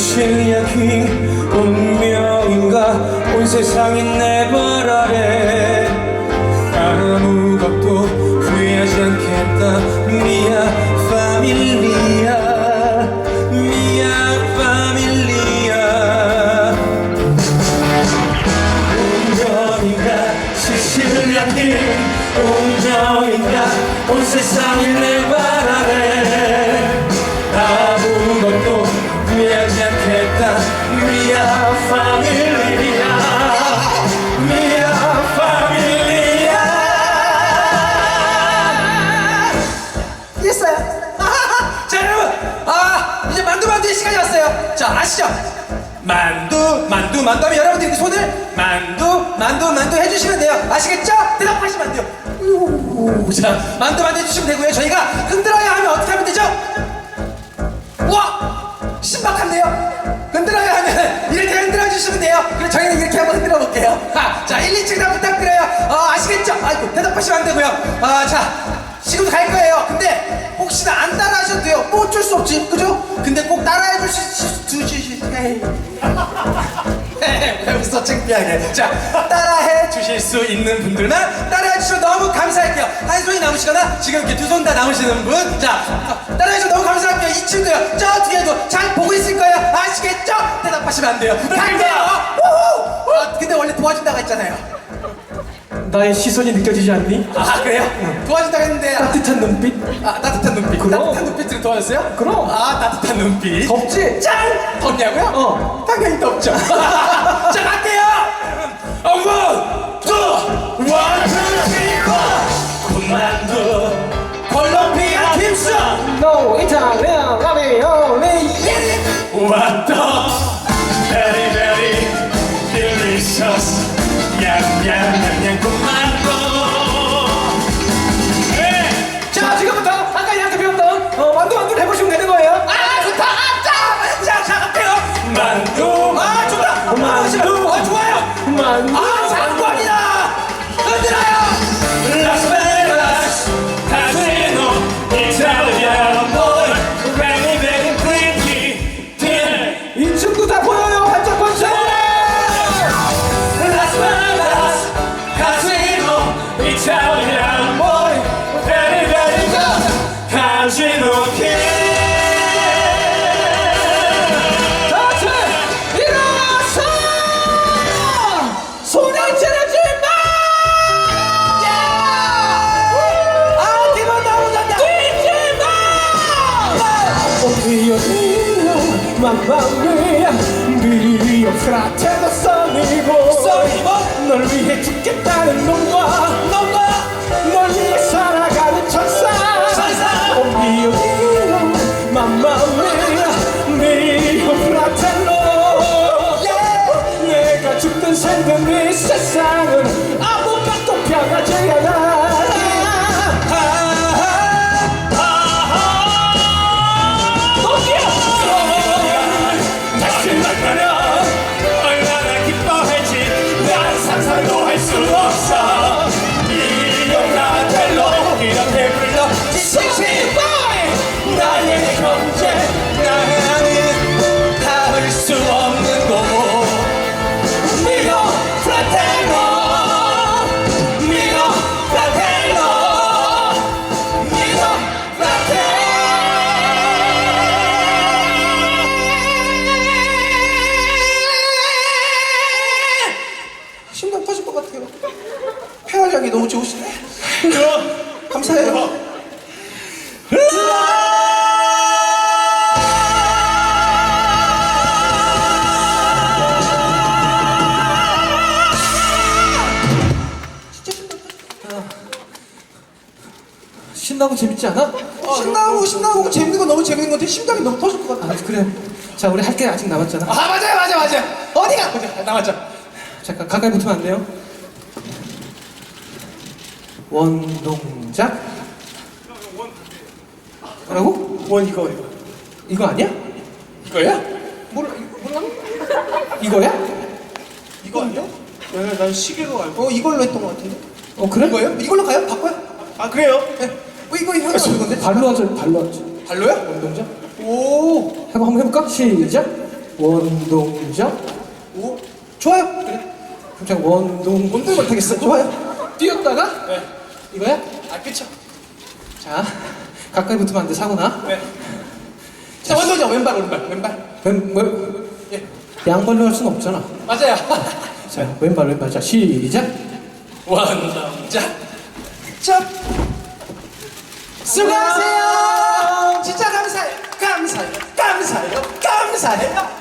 실력이 운명인가? 온 세상이 내 발 아래. 아무것도 후회하지 않겠다. 미야 파밀리아. 미야 파밀리아. 운명인가? 실력이 운명인가? 온 세상이 내 아시죠? 만두 만두 만두 하면 여러분들이 손을 만두 만두 만두 해주시면 돼요. 아시겠죠? 대답하시면 돼요. 우, 자 만두 만두 해주시면 되고요. 저희가 흔들어야 하면 어떻게 하면 되죠? 와 신박한데요? 흔들어야 하면 이렇게 흔들어 주시면 돼요. 그럼 저희는 이렇게 한번 흔들어 볼게요. 아, 자 1, 2층 다 부탁드려요. 어, 아시겠죠? 아이고 대답하시면 안 되고요. 아, 자 지금 갈 거예요. 근데 혹시나 안 따라 하셔도 돼요. 뭐 어쩔 수 없지, 그죠? 근데 꼭 따라해 주시 주시 에이. 왜 웃어 창피하게. 자 따라해 주실 수 있는 분들만 따라해 주시면 너무 감사할게요. 한 손이 남으시거나 지금 이렇게 두 손 다 남으시는 분 자 따라해 주셔서 너무 감사할게요. 이 친구요. 저 뒤에도 잘 보고 있을 거예요. 아시겠죠? 대답하시면 안 돼요. 갈게요. 우후! 어, 근데 원래 도와준다고 했잖아요 나의 시선이 느껴지지 않니? 아 그래요? 도와준다고 했는데 아, 따뜻한 눈빛? 아 따뜻한 눈빛 그럼. 따뜻한 눈빛으로 도와줬어요? 그럼. 아 따뜻한 눈빛 덥지? 짠! 덥냐고요? 어. 당연히 덥죠. 자, 갈게요! 원, 투, mia, Dio fratello sonnivo sonnivo? 널 위해 죽겠다는 놈과 너가 널 위해 살아가는 천사 천사! Oh mio Dio, mamma mia, Dio fratello 내가 죽든 살든 이 세상은 아무것도 변하지 않아 감사해요. 신나고 재밌지 않아? 신나고 신나고 재밌는 건 너무 재밌는 건데 심장이 너무 터질 것 같아. 아 그래. 자 우리 할 게 아직 남았잖아. 아 맞아요 맞아요 맞아요. 어디가? 어디 남았죠. 잠깐 가까이 붙으면 안 돼요? 원동작? 뭐라고? 원 이거 이거 이거 아니야? 이거야? 몰라 몰라 이거야? 이거 아니야? 네, 난 시계로 알고. 어 이걸로 했던 것 같은데 어 그래? 이거예요? 이걸로 가요? 바꿔요? 아 그래요? 네. 어 이거 이거 이거 건데 발로 하자 발로 하자 발로요? 원동작? 오 해봐 한번 해볼까? 시작 원동작 오 좋아요 그래 그냥 원동 원동 못하겠어 좋아요 뛰었다가 네. 이거야? 아 그쵸. 자 가까이 붙으면 안 돼 사고나? 네. 자 원동작 왼발 오른발 왼발. 왼, 왼, 예. 양발로 할 수는 없잖아. 맞아요. 자 왼발 왼발. 자 시작. 원동작 chấp 수고하세요. 진짜 감사해요. 감사해요. 감사해요. 감사해요